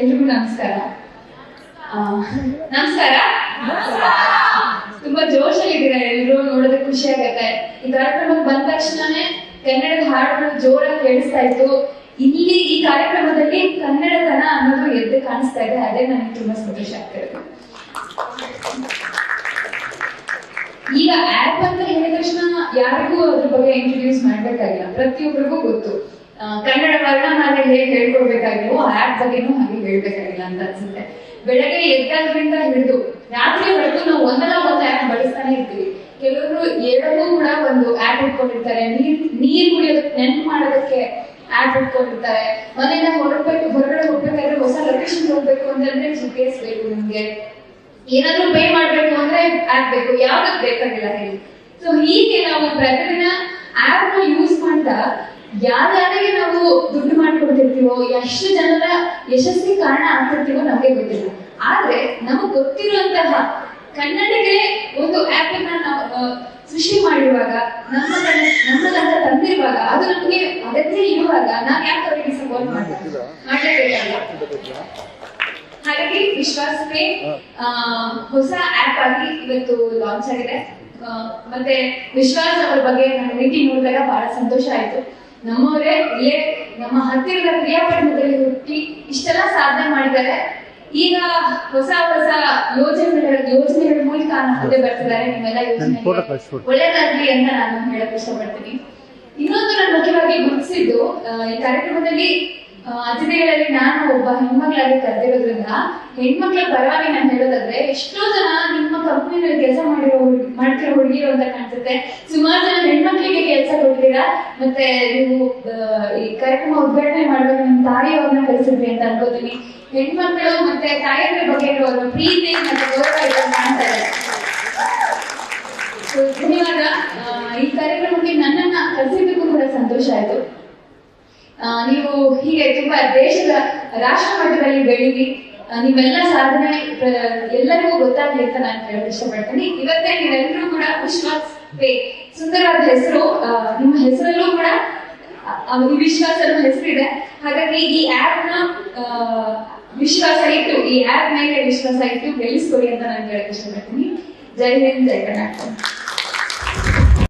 ಎಲ್ರಿಗೂ ನಮಸ್ಕಾರ. ನಮಸ್ಕಾರ. ತುಂಬಾ ಜೋಶಲ್ಲಿದ್ದೀರಾ ಎಲ್ರು? ನೋಡೋದಕ್ಕೆ ಖುಷಿ ಆಗತ್ತೆ. ಈ ಕಾರ್ಯಕ್ರಮಕ್ಕೆ ಬಂದ ತಕ್ಷಣನೇ ಕನ್ನಡದ ಹಾಡುಗಳು ಜೋರಾಗಿ ಕೇಳಿಸ್ತಾ ಇತ್ತು. ಇಲ್ಲಿ ಈ ಕಾರ್ಯಕ್ರಮದಲ್ಲಿ ಕನ್ನಡತನ ಅನ್ನೋದು ಎದ್ದು ಕಾಣಿಸ್ತಾ ಇದೆ. ಅದೇ ನನಗೆ ತುಂಬಾ ಸಂತೋಷ ಆಗ್ತಾ ಇರೋದು. ಈಗ ಆಪ್ ಅಂತ ಹೇಳಿದ ತಕ್ಷಣ ಯಾರಿಗೂ ಅದ್ರ ಬಗ್ಗೆ ಇಂಟ್ರೊಡ್ಯೂಸ್ ಮಾಡ್ಬೇಕಾಗಿಲ್ಲ. ಪ್ರತಿಯೊಬ್ಬರಿಗೂ ಗೊತ್ತು. ಕನ್ನಡ ವರ್ಣಮಾಲೆ ಹೇಗೆ ಹೇಳ್ಕೊಡ್ಬೇಕಾಗಿಲ್ವೋ ಆಪ್ ಬಗ್ಗೆನೂ ಹಾಗೆ ಹೇಳ್ಬೇಕಾಗಿಲ್ಲ ಅಂತ ಅನ್ಸುತ್ತೆ. ಬೆಳಗ್ಗೆ ಎದ್ದಾದ್ರಿಂದ ಹಿಡಿದು ರಾತ್ರಿವರೆಗೂ ನಾವು ಒಂದಲ್ಲ ಒಂದು ಆಪ್ ಬಳಸ್ತಾನೆ ಇರ್ತೀವಿ. ಕೆಲವರು ಎರಡೂ ಕೂಡ ಒಂದು ಆಪ್ ಇಟ್ಕೊಂಡಿರ್ತಾರೆ. ನೀರ್ ನೀರ್ ಕುಡಿಯೋದಕ್ಕೆ ನೆನ್ಪು ಮಾಡೋದಕ್ಕೆ ಆಪ್ ಇಟ್ಕೊಂಡಿರ್ತಾರೆ. ಮನೆಯಿಂದ ಹೊರಡ್ಬೇಕು ಹೊರಗಡೆ ಹೋಗ್ಬೇಕಾದ್ರೆ ಹೊಸ ಲೊಕೇಶನ್ ಹೋಗ್ಬೇಕು ಅಂತಂದ್ರೆ ಜಿ ಪಿ ಎಸ್ ಬೇಕು ನಿಮ್ಗೆ. ಏನಾದ್ರೂ ಪೇ ಮಾಡ್ಬೇಕು ಅಂದ್ರೆ ಆಪ್ ಬೇಕು. ಯಾವ್ದಕ್ ಬೇಕಾಗಿಲ್ಲ ಹೇಳಿ. ಸೊ ಹೀಗೆ ನಾವು ಪ್ರತಿದಿನ ನ ಯೂಸ್ ಮಾಡ್ತಾ, ಯಾರ್ಯಾರಿಗೆ ನಾವು ದುಡ್ಡು ಮಾಡ್ಕೊಡ್ತಿರ್ತೀವೋ ಎಷ್ಟು ಜನರ ಯಶಸ್ಸಿಗೆ ಕಾರಣ ಆಗ್ತಿರ್ತೀವೋ ನಮಗೆ ಗೊತ್ತಿಲ್ಲ. ಆದ್ರೆ ನಮಗ್ ಗೊತ್ತಿರುವಂತಹ ಕನ್ನಡಿಗೆ ಒಂದು ಆಪ್ ಸೃಷ್ಟಿ ಮಾಡಿರುವಾಗ ನಮ್ಮ ನಮ್ಮದಂತ ತಂದಿರುವಾಗ ಅದು ನಮಗೆ ಅಗತ್ಯ ಇರುವಾಗ ನಾವು ಯಾಕೆ ಅವರಿಗೆ ಸಪೋರ್ಟ್ ಮಾಡ್ಬೇಕು ಮಾಡ್ಲೇಬೇಕಲ್ಲ? ಹಾಗಾಗಿ ವಿಶ್ವಾಸ ಪೇ ಆ, ಹೊಸ ಆಪ್ ಆಗಿ ಇವತ್ತು ಲಾಂಚ್ ಆಗಿದೆ. ಮತ್ತೆ ವಿಶ್ವಾಸ್ ಅವ್ರ ಬಗ್ಗೆ ನಾನು ಮೀಟಿಂಗ್ ನೋಡಿದಾಗ ಬಹಳ ಸಂತೋಷ ಆಯ್ತು. ನಮ್ಮವರೇ ಇಲ್ಲೇ ನಮ್ಮ ಹತ್ತಿರದ ಕ್ರಿಯಾಪಟ್ಟಣದಲ್ಲಿ ಹುಟ್ಟಿ ಇಷ್ಟೆಲ್ಲ ಸಾಧನೆ ಮಾಡಿದ್ದಾರೆ. ಈಗ ಹೊಸ ಹೊಸ ಯೋಜನೆಗಳ ಯೋಜನೆಗಳ ಮೂಲಕ ಮುಂದೆ ಬರ್ತಿದ್ದಾರೆ. ನಿಮ್ಮೆಲ್ಲ ಯೋಜನೆ. ಒಳ್ಳೇದಾಗ್ಲಿ ಅಂತ ನಾನು ಹೇಳಕ್ ಇಷ್ಟಪಡ್ತೀನಿ. ಇನ್ನೊಂದು ನಾನು ಮುಖ್ಯವಾಗಿ ಗುರುತಿಸಿದ್ದು ಈ ಕಾರ್ಯಕ್ರಮದಲ್ಲಿ ಅತಿಥಿಗಳಲ್ಲಿ ನಾನು ಒಬ್ಬ ಹೆಣ್ಮಕ್ಳಾಗಿ ಕರೆದಿರೋದ್ರಿಂದ ಹೆಣ್ಮಕ್ಳ ಪರವಾಗಿ ನಾನು ಹೇಳೋದಾದ್ರೆ ಎಷ್ಟೋ ಜನ ನಿಮ್ಮ ಕಂಪ್ನಿನಲ್ಲಿ ಕೆಲಸ ಮಾಡಿರೋ ಮಾಡ್ತಿರೋ ಹುಡುಗಿರು ಅಂತ ಕಾಣಿಸುತ್ತೆ. ಸುಮಾರು ಜನ ಹೆಣ್ಮಕ್ಳಿಗೆ ಮತ್ತೆ ನೀವು ಈ ಕಾರ್ಯಕ್ರಮ ಉದ್ಘಾಟನೆ ಮಾಡುವಾಗ ನಿಮ್ಮ ತಾಯಿಯವ್ರನ್ನ ಕಲಿಸಿದ್ವಿ ಅಂತ ಅನ್ಕೋತೀನಿ. ಹೆಣ್ಮಕ್ಳು ಮತ್ತೆ ತಾಯಿಯರ ಬಗ್ಗೆ ಇರುವ ಪ್ರೀತಿ ಮತ್ತೆ ಗೌರವ ಇದನ್ನ ಧನ್ಯವಾದ. ಈ ಕಾರ್ಯಕ್ರಮಕ್ಕೆ ನನ್ನನ್ನ ಕರೆಸಿದ್ದಕ್ಕೂ ಕೂಡ ಸಂತೋಷ ಆಯ್ತು. ನೀವು ಹೀಗೆ ತುಂಬಾ ದೇಶದ ರಾಷ್ಟ್ರ ಮಟ್ಟದಲ್ಲಿ ಬೆಳೀರಿ. ಆ, ನಿಮ್ಮೆಲ್ಲ ಸಾಧನೆ ಎಲ್ಲರಿಗೂ ಗೊತ್ತಾಗ್ಲಿ ಅಂತ ನಾನು ಹೇಳಕ್ ಇಷ್ಟಪಡ್ತೀನಿ. ಇವತ್ತೇ ನೀವೆಲ್ಲರೂ ಕೂಡ ವಿಶ್ವಾಸ್ ಸುಂದರವಾದ ಹೆಸರು ನಿಮ್ಮ ಹೆಸರಲ್ಲೂ ಕೂಡ ಈ ವಿಶ್ವಾಸ ಹೆಸರಿದೆ ಹಾಗಾಗಿ ಈ ಆಪ್ನ ವಿಶ್ವಾಸ ಇಟ್ಟು, ಈ ಆಪ್ ಮೇಲೆ ವಿಶ್ವಾಸ ಇಟ್ಟು ಗೆಲ್ಲಿಸ್ಕೊಡಿ ಅಂತ ನಾನು ಹೇಳಕ್ ಇಷ್ಟಪಡ್ತೀನಿ. ಜೈ ಹಿಂದ್, ಜೈ ಕರ್ನಾಟಕ.